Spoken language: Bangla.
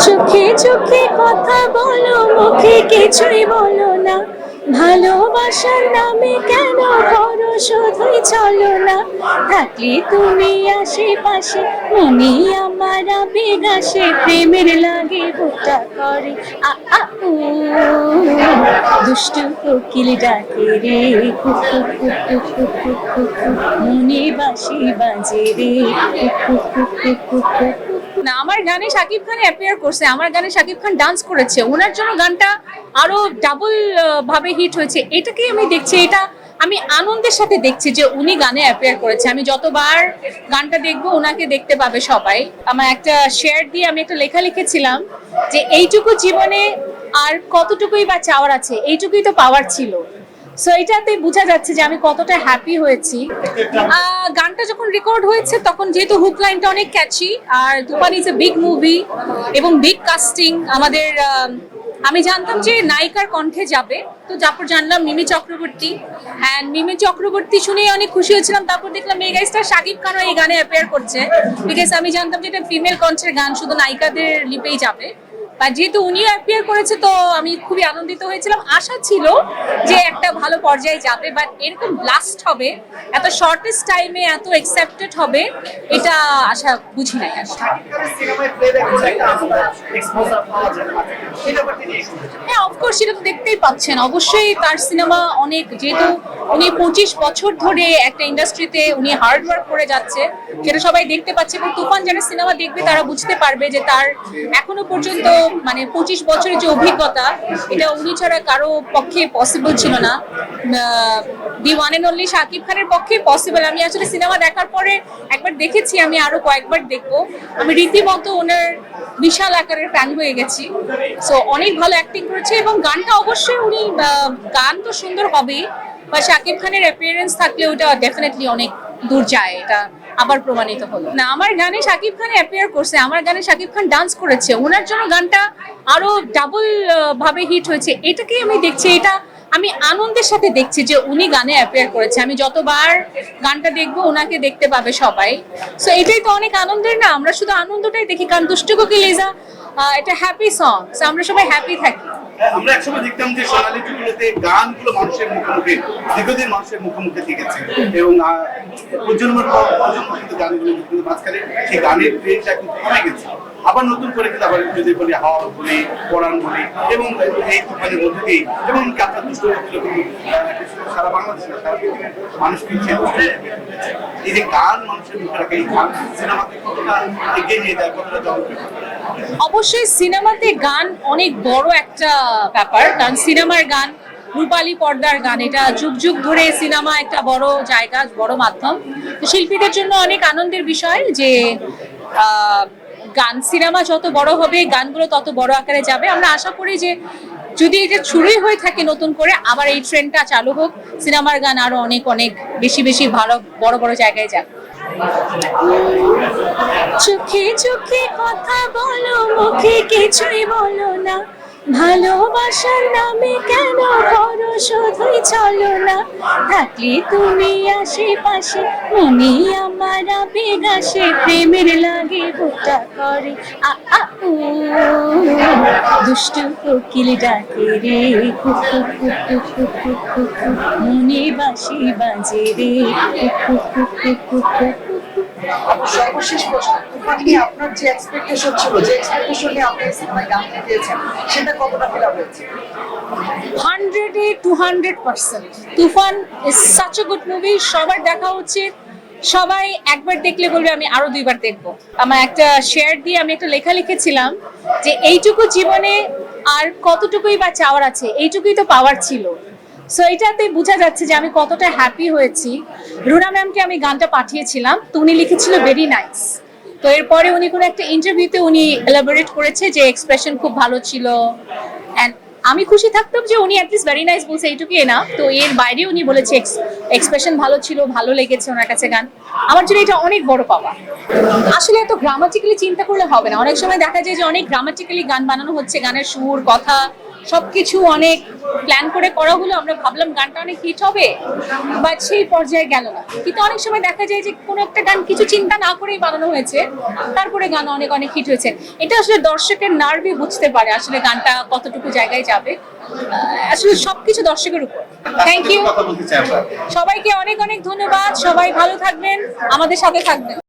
চোখে চোখে কথা বলো মুখে কিছুই বলো না ভালোবাসার নামে কেন করো শুধুই চলো না থাকলে তুমি আশেপাশে মনে আমার আবেগ প্রেমের লাগে গোটা করে আ দুষ্ট কোকিল ডাকে রে মনে বাসি বাজে রে না, আমার গানে শাকিব খান অ্যাপিয়ার করছে, আমার গানে শাকিব খান ডান্স করেছে। ওনার জন্য গানটা আরও ডাবল ভাবে হিট হয়েছে। এটাকে আমি দেখছি, এটা আমি আনন্দের সাথে দেখছি যে উনি গানে অ্যাপিয়ার করেছে। আমি যতবার গানটা দেখব ওনাকে দেখতে পাবে সবাই। আমার একটা শেয়ার দিয়ে আমি একটা লেখা লিখেছিলাম যে, এইটুকু জীবনে আর কতটুকুই বা চাওয়ার আছে, এইটুকুই তো পাওয়ার ছিল। সো এটাতে বোঝা যাচ্ছে যে আমি কতটা হ্যাপি হয়েছি। গানটা যখন রেকর্ড হয়েছে, তখন যেহেতু হুক লাইনটা অনেক catchy R Toofan is a big movie এবং বিগ কাস্টিং আমাদের আমি জানতাম যে নায়িকার কণ্ঠে যাবে। তো তারপর জানলাম মিমি চক্রবর্তী। অ্যান্ড মিমি চক্রবর্তী শুনেই অনেক খুশি হয়েছিলাম। তারপর দেখলাম মেগা স্টার শাকিব খানও এই গানে অ্যাপেয়ার করছে। বিকজ আমি জানতাম যে এটা ফিমেল কণ্ঠের গান, শুধু নায়িকাদের লিপেই যাবে। বা যেহেতু উনিও অ্যাপিয়ার করেছে, তো আমি খুবই আনন্দিত হয়েছিলাম আশা ছিল যে একটা ভালো পর্যায়ে যাবে বাট এরকম ব্লাস্ট হবে, এত শর্টেস্ট টাইমে এত অ্যাকসেপ্টেড হবে, এটা আশা বুঝি নাই। হ্যাঁ অফকোর্স সেটা তো দেখতেই পাচ্ছেন অবশ্যই তার সিনেমা অনেক, যেহেতু উনি পঁচিশ বছর ধরে একটা ইন্ডাস্ট্রিতে উনি হার্ড ওয়ার্ক করে যাচ্ছে, সেটা সবাই দেখতে পাচ্ছে, এবং তুফান যারা সিনেমা দেখবে, তারা বুঝতে পারবে যে তার এখনও পর্যন্ত মানে পঁচিশ বছরের যে অভিজ্ঞতা, এটা উনি ছাড়া কারও পক্ষে পসিবল ছিল না। The one and only Shakib খানের পক্ষে পসিবল আমি আসলে সিনেমা দেখার পরে একবার দেখেছি, আমি আরও কয়েকবার দেখব। আমি রীতিমতো ওনার বিশাল আকারের ফ্যান হয়ে গেছি। সো অনেক ভালো অ্যাক্টিং করেছে এবং গানটা অবশ্যই উনি গান তো সুন্দর হবেই বা শাকিব খানের অ্যাপিয়ারেন্স থাকলে ওটা ডেফিনেটলি অনেক দূর যায়, এটা আবার প্রমাণিত হলো। না, আমার গানে শাকিব খান অ্যাপিয়ার করছে, আমার গানে শাকিব খান ডান্স করেছে, ওনার জন্য গানটা আরও ডাবল ভাবে হিট হয়েছে। এটাকে আমি দেখছি, এটা আমি আনন্দের সাথে দেখছি যে উনি গানে অ্যাপিয়ার করেছে। আমি যতবার গানটা দেখব ওনাকে দেখতে পাবে সবাই। সো এটাই তো অনেক আনন্দের না, আমরা শুধু আনন্দটাই দেখি। কারণ দুষ্টু কোকিল ইজ এটা হ্যাপি সং আমরা সবাই হ্যাপি থাকি। আমরা একসময় দেখতাম যে সোনালী যুগগুলোতে গানগুলো মানুষের মুখে মুখে দীর্ঘদিন মানুষের মুখে মুখে থেকেছে এবং প্রজন্মের পর প্রজন্ম কিন্তু গানগুলো কিন্তু মাঝখানে সেই গানের ট্রেনটা কিন্তু কমে গেছে আবার নতুন করে কিন্তু আবার যদি বলি হাওয়া বলি পরাণ বলি, এবং এই তুফানের মধ্যে দিয়ে এবং যাত্রা দুষ্ট সারা বাংলাদেশে মানুষ কিন্তু। এই যে গান মানুষের মুখে রাখে, এই গান সিনেমাকে কতটা এগিয়ে নিয়ে যায়, কতটা জনপ্রিয় অবশ্যই সিনেমাতে গান অনেক বড় একটা ব্যাপার, কারণ সিনেমার গান, রূপালী পর্দার গান, এটা যুগ যুগ ধরে সিনেমা একটা বড় জায়গা, বড় মাধ্যম। তো শিল্পীদের জন্য অনেক আনন্দের বিষয় যে গান সিনেমা যত বড় হবে, গানগুলো তত বড় আকারে যাবে। আমরা আশা করি যে, যদি এটা শুরুই হয়ে থাকে নতুন করে, আবার এই ট্রেন্ডটা চালু হোক, সিনেমার গান আরও অনেক অনেক বেশি বেশি ভালো, বড় বড় জায়গায় যাক। চোখে চোখে কথা বলো মুখে কিছুই বলো না ভালোবাসার নামে কেন করো শুধুই চলো না থাকলে তুমি আশেপাশে মনে আমার আবেগ প্রেমের লাগে গোটা করে আ দুষ্ট কোকিল ডাকে রে মনে বাসি বাজে রে কুকু কুকু কুকু সর্বশেষ প্রশ্ন আপনার যে ছিল, যে এক্সপেকটেশন নিয়ে আপনি সিনেমায় গান সেটা কতটা ফিল হয়েছে? Two hundred percent. Toofan is such a good movie সবার দেখা উচিত। সবাই একবার দেখলে বলবে, আমি আরও দুইবার দেখব। আমার একটা শেয়ার দিয়ে আমি একটা লেখা লিখেছিলাম যে, এইটুকু জীবনে আর কতটুকুই বা চাওয়ার আছে, এইটুকুই তো পাওয়ার ছিল। সো এটাতে বোঝা যাচ্ছে যে আমি কতটা হ্যাপি হয়েছি। রুনা ম্যামকে আমি গানটা পাঠিয়েছিলাম, তো উনি লিখেছিল ভেরি নাইস তো এরপরে উনি কোনো একটা ইন্টারভিউতে উনি এলাবোরেট করেছে যে এক্সপ্রেশন খুব ভালো ছিল। অ্যান্ড আমি খুশি থাকতাম যে উনি অ্যাটলিস্ট ভেরি নাইস বলছে, এইটুকুই না তো এর বাইরে উনি বলেছে এক্সপ্রেশন ভালো ছিল, ভালো লেগেছে ওনার কাছে গান। আমার জন্য এটা অনেক বড় পাওয়া। আসলে এত গ্রামাটিক্যালি চিন্তা করলে হবে না। অনেক সময় দেখা যায় যে অনেক গ্রামাটিক্যালি গান বানানো হচ্ছে, গানের সুর, কথা। সবকিছু অনেক প্ল্যান করে করা হলো আমরা ভাবলাম গানটা অনেক হিট হবে বাট সেই পর্যায়ে গেল না। কিন্তু অনেক সময় দেখা যায় যে কোনো একটা গান কিছু চিন্তা না করেই বানানো হয়েছে তারপরে গান অনেক অনেক হিট হয়েছে। এটা আসলে দর্শকের নার্ভে বুঝতে পারে আসলে গানটা কতটুকু জায়গায় যাবে। আসলে সবকিছু দর্শকের উপর। থ্যাংক ইউ সবাইকে অনেক অনেক ধন্যবাদ। সবাই ভালো থাকবেন। আমাদের সাথে থাকবেন।